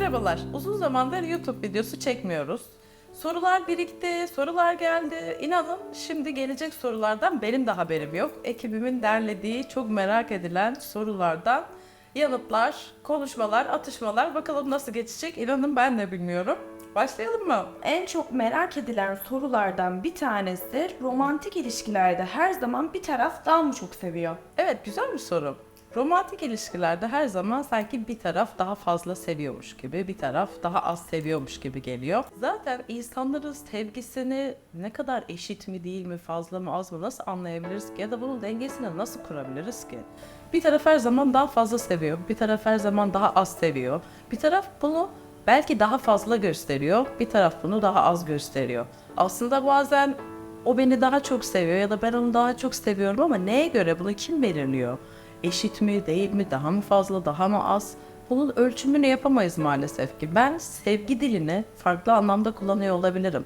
Merhabalar. Uzun zamandır YouTube videosu çekmiyoruz. Sorular birikti, sorular geldi. İnanın şimdi gelecek sorulardan benim de haberim yok. Ekibimin derlediği çok merak edilen sorulardan yanıtlar, konuşmalar, atışmalar bakalım nasıl geçecek inanın ben de bilmiyorum. Başlayalım mı? En çok merak edilen sorulardan bir tanesi romantik ilişkilerde her zaman bir taraf daha mı çok seviyor? Evet güzel bir soru. Romantik ilişkilerde her zaman sanki bir taraf daha fazla seviyormuş gibi, bir taraf daha az seviyormuş gibi geliyor. Zaten insanların sevgisini ne kadar eşit mi değil mi, fazla mı az mı nasıl anlayabiliriz ki ya da bunun dengesini nasıl kurabiliriz ki? Bir taraf her zaman daha fazla seviyor, bir taraf her zaman daha az seviyor. Bir taraf bunu belki daha fazla gösteriyor, bir taraf bunu daha az gösteriyor. Aslında bazen o beni daha çok seviyor ya da ben onu daha çok seviyorum ama neye göre bunu kim belirliyor? Eşit mi, değil mi, daha mı fazla, daha mı az? Bunun ölçümünü yapamayız maalesef ki. Ben sevgi dilini farklı anlamda kullanıyor olabilirim.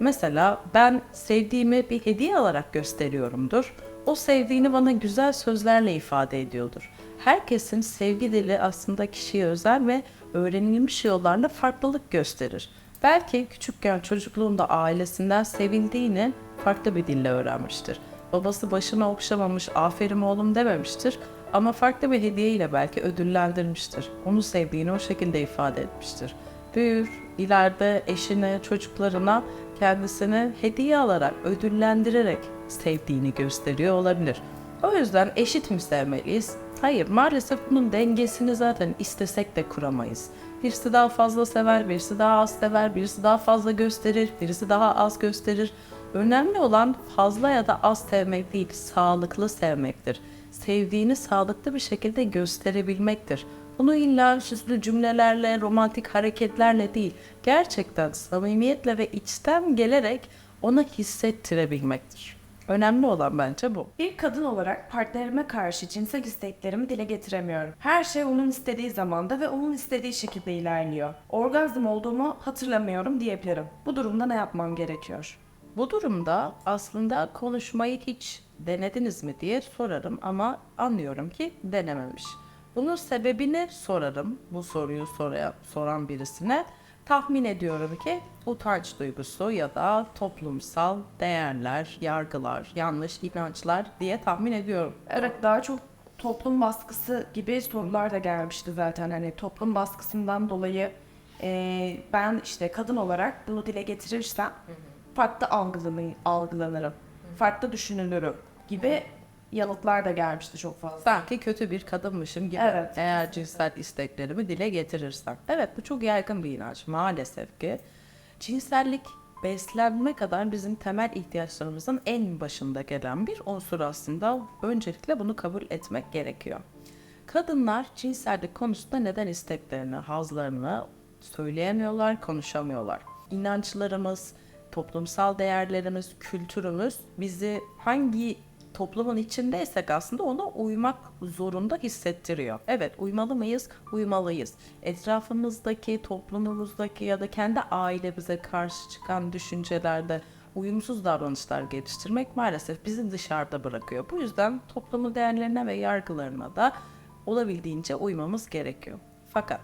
Mesela ben sevdiğimi bir hediye olarak gösteriyorumdur. O sevdiğini bana güzel sözlerle ifade ediyordur. Herkesin sevgi dili aslında kişiye özel ve öğrenilmiş yollarla farklılık gösterir. Belki küçükken çocukluğunda ailesinden sevildiğini farklı bir dille öğrenmiştir. Babası başına okşamamış, aferin oğlum dememiştir ama farklı bir hediyeyle belki ödüllendirmiştir. Onu sevdiğini o şekilde ifade etmiştir. Büyür, ileride eşine, çocuklarına kendisini hediye alarak, ödüllendirerek sevdiğini gösteriyor olabilir. O yüzden eşit mi sevmeliyiz? Hayır, maalesef bunun dengesini zaten istesek de kuramayız. Birisi daha fazla sever, birisi daha az sever, birisi daha fazla gösterir, birisi daha az gösterir. Önemli olan fazla ya da az sevmek değil, sağlıklı sevmektir. Sevdiğini sağlıklı bir şekilde gösterebilmektir. Bunu illa süslü cümlelerle, romantik hareketlerle değil, gerçekten samimiyetle ve içten gelerek ona hissettirebilmektir. Önemli olan bence bu. Bir kadın olarak partnerime karşı cinsel isteklerimi dile getiremiyorum. Her şey onun istediği zamanda ve onun istediği şekilde ilerliyor. Orgazm olduğumu hatırlamıyorum diyebilirim. Bu durumda ne yapmam gerekiyor? Bu durumda aslında konuşmayı hiç denediniz mi diye sorarım ama anlıyorum ki denememiş. Bunun sebebini sorarım bu soruyu soran, soran birisine. Tahmin ediyorum ki utanç duygusu ya da toplumsal değerler, yargılar, yanlış inançlar diye tahmin ediyorum. Evet daha çok toplum baskısı gibi sorular da gelmişti zaten. Hani toplum baskısından dolayı eee, ben işte kadın olarak bunu dile getirirsem farklı algılanı- algılanırım, farklı düşünülürüm gibi yanıtlar da gelmişti çok fazla. Sanki kötü bir kadınmışım gibi Evet. eğer cinsel isteklerimi dile getirirsem. Evet bu çok yaygın bir inanç maalesef ki. Cinsellik beslenme kadar bizim temel ihtiyaçlarımızın en başında gelen bir unsur aslında. Öncelikle bunu kabul etmek gerekiyor. Kadınlar cinsellik konusunda neden isteklerini, hazlarını söyleyemiyorlar, konuşamıyorlar. İnançlarımız, toplumsal değerlerimiz, kültürümüz bizi hangi toplumun içindeysek aslında ona uymak zorunda hissettiriyor. Evet uymalı mıyız? Uymalıyız. Etrafımızdaki, toplumumuzdaki ya da kendi ailemize karşı çıkan düşüncelerde uyumsuz davranışlar geliştirmek maalesef bizi dışarıda bırakıyor. Bu yüzden toplumun değerlerine ve yargılarına da olabildiğince uymamız gerekiyor. Fakat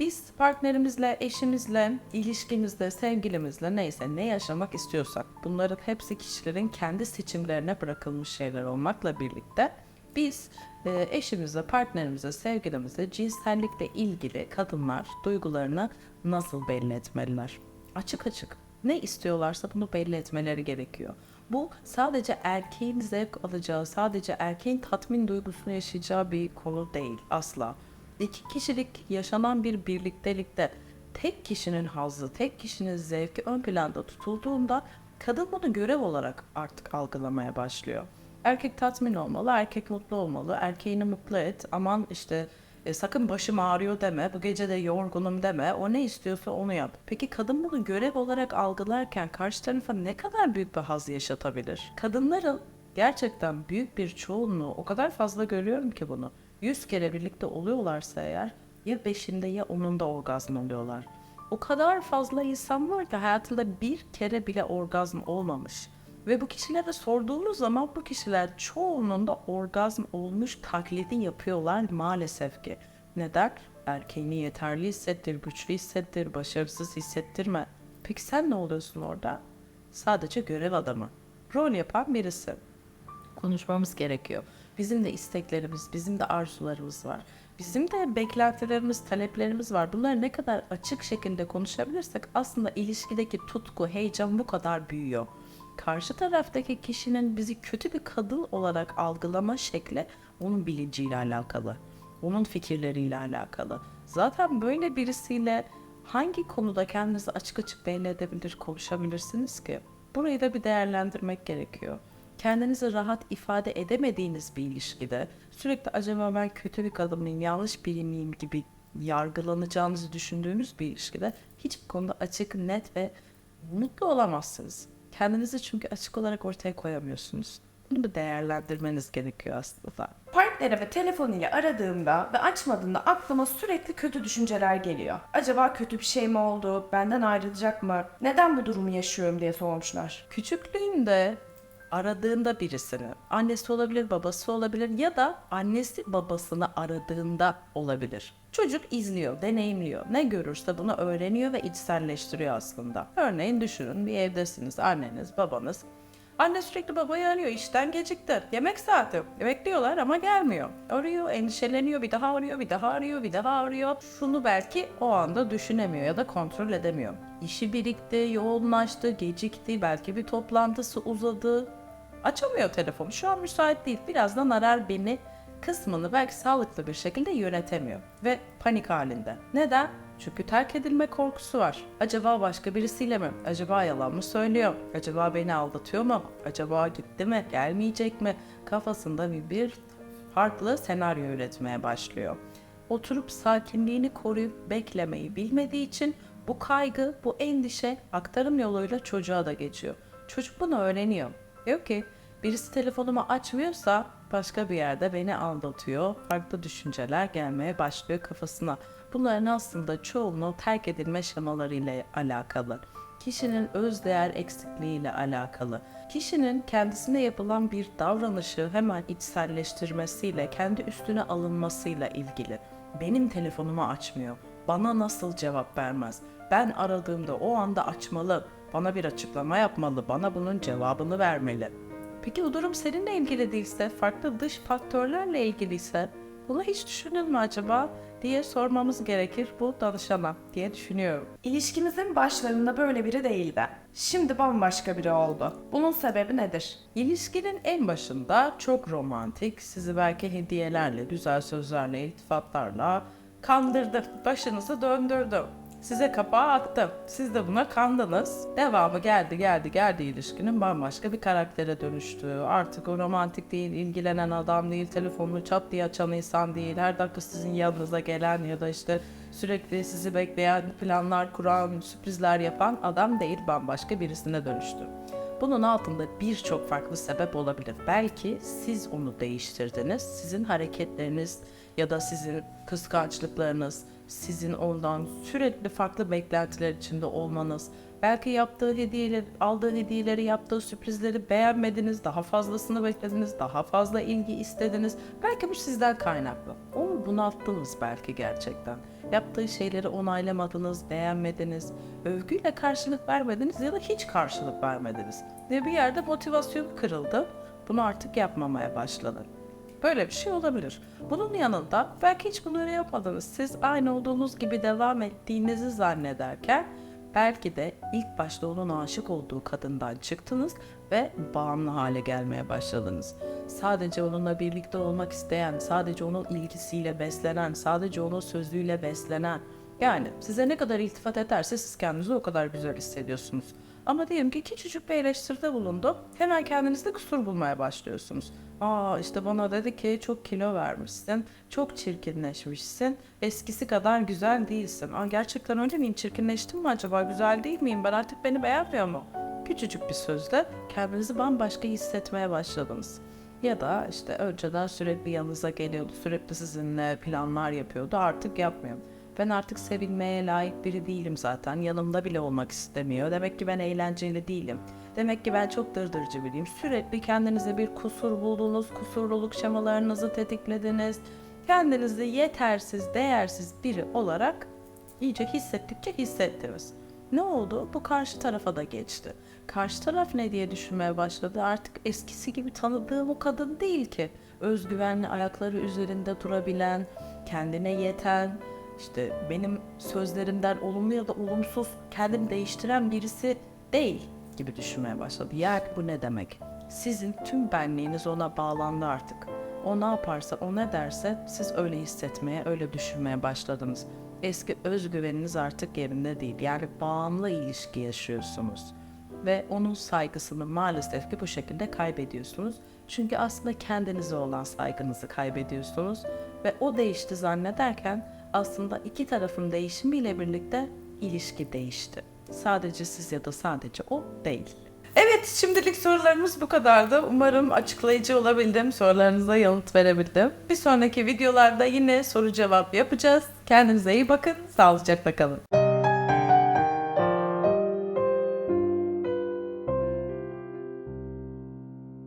biz partnerimizle, eşimizle, ilişkimizle, sevgilimizle neyse ne yaşamak istiyorsak bunların hepsi kişilerin kendi seçimlerine bırakılmış şeyler olmakla birlikte biz e, eşimize, partnerimize, sevgilimize cinsellikle ilgili kadınlar duygularını nasıl belli etmeliler? Açık açık ne istiyorlarsa bunu belli etmeleri gerekiyor. Bu sadece erkeğin zevk alacağı, sadece erkeğin tatmin duygusunu yaşayacağı bir konu değil asla iki kişilik yaşanan bir birliktelikte tek kişinin hazzı, tek kişinin zevki ön planda tutulduğunda kadın bunu görev olarak artık algılamaya başlıyor. Erkek tatmin olmalı, erkek mutlu olmalı, erkeğini mutlu et. Aman işte e, sakın başım ağrıyor deme, bu gece de yorgunum deme, o ne istiyorsa onu yap. Peki kadın bunu görev olarak algılarken karşı tarafa ne kadar büyük bir haz yaşatabilir? Kadınların gerçekten büyük bir çoğunluğu o kadar fazla görüyorum ki bunu. 100 kere birlikte oluyorlarsa eğer ya beşinde ya onunda orgazm oluyorlar. O kadar fazla insan var ki hayatında bir kere bile orgazm olmamış. Ve bu kişilere sorduğunuz zaman bu kişiler çoğunun da orgazm olmuş taklidi yapıyorlar maalesef ki. Neden? Erkeğini yeterli hissettir, güçlü hissettir, başarısız hissettirme. Peki sen ne oluyorsun orada? Sadece görev adamı. Rol yapan birisi. Konuşmamız gerekiyor. Bizim de isteklerimiz, bizim de arzularımız var. Bizim de beklentilerimiz, taleplerimiz var. Bunları ne kadar açık şekilde konuşabilirsek aslında ilişkideki tutku, heyecan bu kadar büyüyor. Karşı taraftaki kişinin bizi kötü bir kadın olarak algılama şekli onun bilinciyle alakalı. Onun fikirleriyle alakalı. Zaten böyle birisiyle hangi konuda kendinizi açık açık belli edebilir, konuşabilirsiniz ki? Burayı da bir değerlendirmek gerekiyor kendinizi rahat ifade edemediğiniz bir ilişkide sürekli acaba ben kötü bir kadın mıyım, yanlış biri miyim gibi yargılanacağınızı düşündüğünüz bir ilişkide hiçbir konuda açık, net ve mutlu olamazsınız. Kendinizi çünkü açık olarak ortaya koyamıyorsunuz. Bunu da değerlendirmeniz gerekiyor aslında. Partnerimi telefon ile aradığımda ve açmadığımda aklıma sürekli kötü düşünceler geliyor. Acaba kötü bir şey mi oldu? Benden ayrılacak mı? Neden bu durumu yaşıyorum diye sormuşlar. Küçüklüğünde aradığında birisini, annesi olabilir, babası olabilir ya da annesi babasını aradığında olabilir. Çocuk izliyor, deneyimliyor. Ne görürse bunu öğreniyor ve içselleştiriyor aslında. Örneğin düşünün bir evdesiniz, anneniz, babanız. Anne sürekli babayı arıyor, işten gecikti. Yemek saati. Bekliyorlar ama gelmiyor. Arıyor, endişeleniyor, bir daha arıyor, bir daha arıyor, bir daha arıyor. Şunu belki o anda düşünemiyor ya da kontrol edemiyor. İşi birikti, yoğunlaştı, gecikti, belki bir toplantısı uzadı. Açamıyor telefonu. Şu an müsait değil. Birazdan arar beni kısmını belki sağlıklı bir şekilde yönetemiyor ve panik halinde. Neden? Çünkü terk edilme korkusu var. Acaba başka birisiyle mi? Acaba yalan mı söylüyor? Acaba beni aldatıyor mu? Acaba gitti mi? Gelmeyecek mi? Kafasında bir, bir farklı senaryo üretmeye başlıyor. Oturup sakinliğini koruyup beklemeyi bilmediği için bu kaygı, bu endişe aktarım yoluyla çocuğa da geçiyor. Çocuk bunu öğreniyor. Diyor ki birisi telefonumu açmıyorsa başka bir yerde beni aldatıyor. Farklı düşünceler gelmeye başlıyor kafasına. Bunların aslında çoğunluğu terk edilme şemalarıyla alakalı. Kişinin öz değer eksikliğiyle alakalı. Kişinin kendisine yapılan bir davranışı hemen içselleştirmesiyle, kendi üstüne alınmasıyla ilgili. Benim telefonumu açmıyor. Bana nasıl cevap vermez? Ben aradığımda o anda açmalı. Bana bir açıklama yapmalı. Bana bunun cevabını vermeli. Peki bu durum seninle ilgili değilse, farklı dış faktörlerle ilgiliyse bunu hiç düşündün mü acaba diye sormamız gerekir bu danışana diye düşünüyorum. İlişkimizin başlarında böyle biri değildi. Şimdi bambaşka biri oldu. Bunun sebebi nedir? İlişkinin en başında çok romantik, sizi belki hediyelerle, güzel sözlerle, iltifatlarla kandırdı, başınızı döndürdü. Size kapağı attı. Siz de buna kandınız. Devamı geldi geldi geldi ilişkinin bambaşka bir karaktere dönüştü. Artık o romantik değil, ilgilenen adam değil, telefonunu çat diye açan insan değil. Her dakika sizin yanınıza gelen ya da işte sürekli sizi bekleyen, planlar kuran, sürprizler yapan adam değil, bambaşka birisine dönüştü. Bunun altında birçok farklı sebep olabilir. Belki siz onu değiştirdiniz. Sizin hareketleriniz ya da sizin kıskançlıklarınız, sizin ondan sürekli farklı beklentiler içinde olmanız, belki yaptığı hediyeleri, aldığı hediyeleri, yaptığı sürprizleri beğenmediniz, daha fazlasını beklediniz, daha fazla ilgi istediniz. Belki bu sizden kaynaklı. Onu bunalttınız belki gerçekten. Yaptığı şeyleri onaylamadınız, beğenmediniz, övgüyle karşılık vermediniz ya da hiç karşılık vermediniz. Ve bir yerde motivasyon kırıldı. Bunu artık yapmamaya başladı. Böyle bir şey olabilir. Bunun yanında belki hiç bunları yapmadınız. Siz aynı olduğunuz gibi devam ettiğinizi zannederken belki de ilk başta onun aşık olduğu kadından çıktınız ve bağımlı hale gelmeye başladınız. Sadece onunla birlikte olmak isteyen, sadece onun ilgisiyle beslenen, sadece onun sözüyle beslenen. Yani size ne kadar iltifat ederse siz kendinizi o kadar güzel hissediyorsunuz. Ama diyelim ki küçücük bir eleştiride bulundu. Hemen kendinizde kusur bulmaya başlıyorsunuz. Aa işte bana dedi ki çok kilo vermişsin, çok çirkinleşmişsin, eskisi kadar güzel değilsin. Aa gerçekten öyle miyim? Çirkinleştim mi acaba? Güzel değil miyim? Ben artık beni beğenmiyor mu? Küçücük bir sözle kendinizi bambaşka hissetmeye başladınız. Ya da işte önceden sürekli yanınıza geliyordu, sürekli sizinle planlar yapıyordu, artık yapmıyor. Ben artık sevilmeye layık biri değilim zaten. Yanımda bile olmak istemiyor. Demek ki ben eğlenceli değilim. Demek ki ben çok dırdırcı biriyim. Sürekli kendinize bir kusur buldunuz, kusurluluk şemalarınızı tetiklediniz. kendinizi yetersiz, değersiz biri olarak iyice hissettikçe hissettiniz. Ne oldu? Bu karşı tarafa da geçti. Karşı taraf ne diye düşünmeye başladı? Artık eskisi gibi tanıdığım o kadın değil ki. Özgüvenli, ayakları üzerinde durabilen, kendine yeten, işte benim sözlerimden olumlu ya da olumsuz kendini değiştiren birisi değil gibi düşünmeye başladı. Yani bu ne demek? Sizin tüm benliğiniz ona bağlandı artık. O ne yaparsa, o ne derse siz öyle hissetmeye, öyle düşünmeye başladınız. Eski özgüveniniz artık yerinde değil. Yani bağımlı ilişki yaşıyorsunuz. Ve onun saygısını maalesef ki bu şekilde kaybediyorsunuz. Çünkü aslında kendinize olan saygınızı kaybediyorsunuz. Ve o değişti zannederken aslında iki tarafın değişimiyle birlikte ilişki değişti. Sadece siz ya da sadece o değil. Evet, şimdilik sorularımız bu kadardı. Umarım açıklayıcı olabildim, sorularınıza yanıt verebildim. Bir sonraki videolarda yine soru cevap yapacağız. Kendinize iyi bakın, sağlıcakla kalın.